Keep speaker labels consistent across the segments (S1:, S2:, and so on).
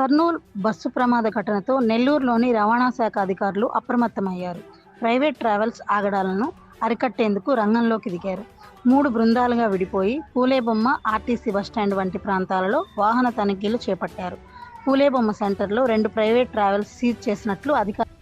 S1: Kurnool bus ప్రమాద ఘటనతో నెల్లూరులోని రవాణా శాఖ అధికారులు అప్రమత్తమయ్యారు. ప్రైవేట్ ట్రావెల్స్ ఆగడాలను అరికట్టేందుకు రంగంలోకి దిగారు. మూడు బృందాలుగా విడిపోయి పూలేబొమ్మ ఆర్టీసీ బస్టాండ్ వంటి ప్రాంతాలలో వాహన తనిఖీలు చేపట్టారు. పూలేబొమ్మ సెంటర్లో రెండు ప్రైవేట్ ట్రావెల్స్ సీజ్ చేసినట్లు అధికారులు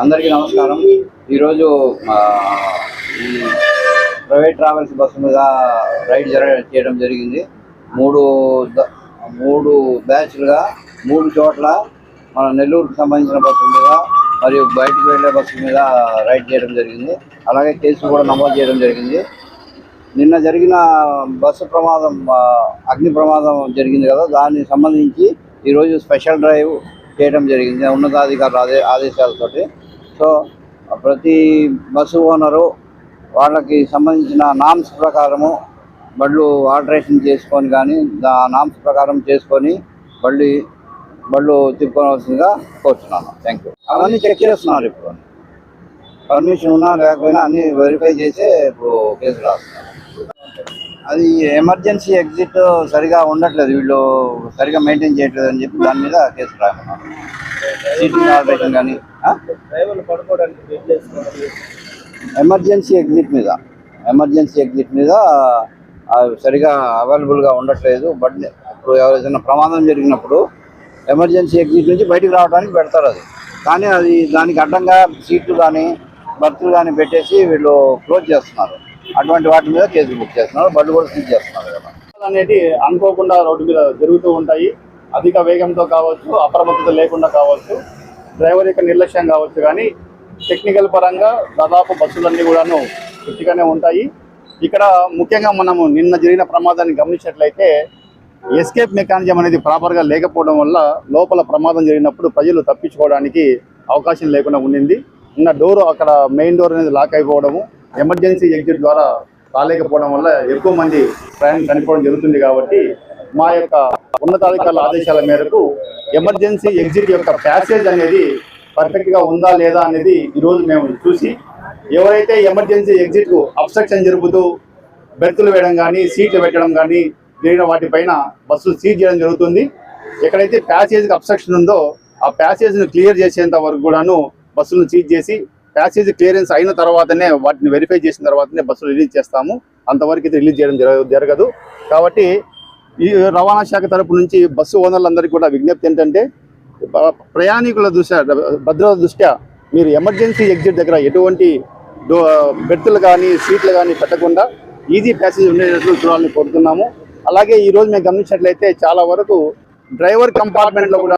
S2: అందరికీ నమస్కారం. ఈరోజు ఈ ప్రైవేట్ ట్రావెల్స్ బస్సు మీద రైడ్ జర చేయడం జరిగింది. మూడు మూడు బ్యాచ్లుగా మూడు చోట్ల మన నెల్లూరుకు సంబంధించిన బస్సుల మీద మరియు బయటకు వెళ్ళే బస్సుల మీద రైడ్ చేయడం జరిగింది. అలాగే కేసులు కూడా నమోదు చేయడం జరిగింది. నిన్న జరిగిన బస్సు ప్రమాదం అగ్ని ప్రమాదం జరిగింది కదా దానికి సంబంధించి ఈరోజు స్పెషల్ డ్రైవ్ చేయడం జరిగింది. ఉన్నతాధికారుల ఆదే ఆదేశాలతోటి. సో ప్రతి బస్సు ఓనరు వాళ్ళకి సంబంధించిన నామ్స్ ప్రకారము బళ్ళు ఆల్టరేషన్ చేసుకొని కానీ దా నామ్స్ ప్రకారం చేసుకొని బళ్ళు బళ్ళు తిప్పుకోవాల్సిందిగా కోరుతున్నాను థ్యాంక్ యూ అవన్నీ చెక్ చేస్తున్నారు ఇప్పుడు. పర్మిషన్ ఉన్నా లేకపోయినా అన్నీ వెరిఫై చేసి ఇప్పుడు కేసు రాస్తున్నారు. అది ఎమర్జెన్సీ ఎగ్జిట్ సరిగా ఉండట్లేదు. వీళ్ళు సరిగా మెయింటైన్ చేయట్లేదు అని చెప్పి దాని మీద కేసు రాయమన్నారు సీటింగ్ ఆల్టరేషన్ కానీ ఎమర్జెన్సీ ఎగ్జిట్ మీద ఎమర్జెన్సీ ఎగ్జిట్ మీద సరిగా అవైలబుల్గా ఉండట్లేదు. బట్ ఇప్పుడు ఏదైనా ప్రమాదం జరిగినప్పుడు ఎమర్జెన్సీ ఎగ్జిట్ నుంచి బయటికి రావడానికి పెడతారు అది. కానీ అది దానికి అడ్డంగా సీట్లు కానీ బర్తులు కానీ పెట్టేసి వీళ్ళు క్లోజ్ చేస్తున్నారు. అటువంటి వాటి మీద కేసులు బుక్ చేస్తున్నారు బళ్ళు కూడా సీజ్ చేస్తున్నారు కదా.
S3: అనేది అనుకోకుండా రోడ్డు మీద జరుగుతూ ఉంటాయి. అధిక వేగంతో కావచ్చు అప్రమత్తత లేకుండా కావచ్చు డ్రైవర్ యొక్క నిర్లక్ష్యం కావచ్చు కానీ టెక్నికల్ పరంగా దాదాపు బస్సులన్నీ కూడాను గట్టిగానే ఉంటాయి. ఇక్కడ ముఖ్యంగా మనము నిన్న జరిగిన ప్రమాదాన్ని గమనించినట్లయితే ఎస్కేప్ మెకానిజం అనేది ప్రాపర్గా లేకపోవడం వల్ల లోపల ప్రమాదం జరిగినప్పుడు ప్రజలు తప్పించుకోవడానికి అవకాశం లేకుండా ఉండింది. ఉన్న డోర్ అక్కడ మెయిన్ డోర్ అనేది లాక్ అయిపోవడము ఎమర్జెన్సీ ఎగ్జిట్ ద్వారా రాలేకపోవడం వల్ల ఎక్కువ మంది ప్రయాణం చనిపోవడం జరుగుతుంది కాబట్టి మా యొక్క ఉన్నతాధికారుల ఆదేశాల మేరకు ఎమర్జెన్సీ ఎగ్జిట్ యొక్క ప్యాసేజ్ అనేది పర్ఫెక్ట్గా ఉందా లేదా అనేది ఈరోజు మేము చూసి ఎవరైతే ఎమర్జెన్సీ ఎగ్జిట్కు అబ్స్ట్రక్షన్ జరుపుతూ బెర్తులు వేయడం కానీ సీట్లు పెట్టడం కానీ జరిగిన వాటిపైన బస్సులు సీజ్ చేయడం జరుగుతుంది. ఎక్కడైతే ప్యాసేజ్కి అబ్స్ట్రక్షన్ ఉందో ఆ ప్యాసేజ్ను క్లియర్ చేసేంత వరకు కూడాను బస్సులను సీజ్ చేసి ప్యాసేజ్ క్లియరెన్స్ అయిన తర్వాతనే వాటిని వెరిఫై చేసిన తర్వాతనే బస్సులు రిలీజ్ చేస్తాము. అంతవరకు అయితే రిలీజ్ చేయడం జరగదు. కాబట్టి ఈ రవాణా శాఖ తరపు నుంచి బస్సు ఓనర్లందరికీ కూడా విజ్ఞప్తి ఏంటంటే ప్రయాణికుల దృష్ట్యా భద్రత దృష్ట్యా మీరు ఎమర్జెన్సీ ఎగ్జిట్ దగ్గర ఎటువంటి డో బెర్తులు కానీ సీట్లు కానీ పెట్టకుండా ఈజీ ప్యాసేజ్ ఉండేటట్లు చూడాలని కోరుతున్నాము. అలాగే ఈరోజు మేము గమనించినట్లయితే చాలా వరకు డ్రైవర్ కంపార్ట్మెంట్లో కూడా